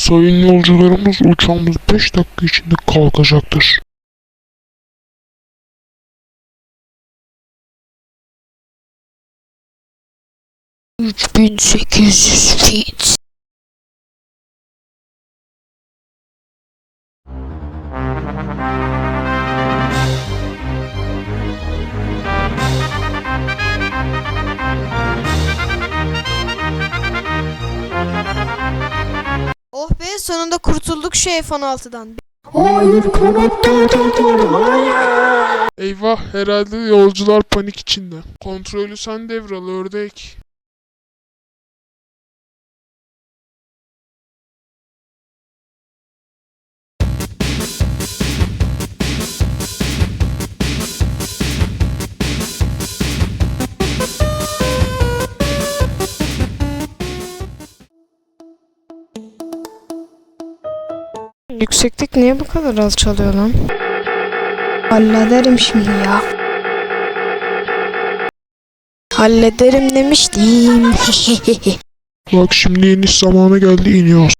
Sayın yolcularımız uçağımız 5 dakika içinde kalkacaktır. Üç bin sekiz yüz feet. Oh be sonunda kurtulduk şu F-16'dan. Eyvah herhalde yolcular panik içinde. Kontrolü sen devral ördek. Yükseklik niye bu kadar az çalıyor lan? Hallederim şimdi ya. Hallederim demiştim. Bak şimdi iniş zamanı geldi iniyoruz.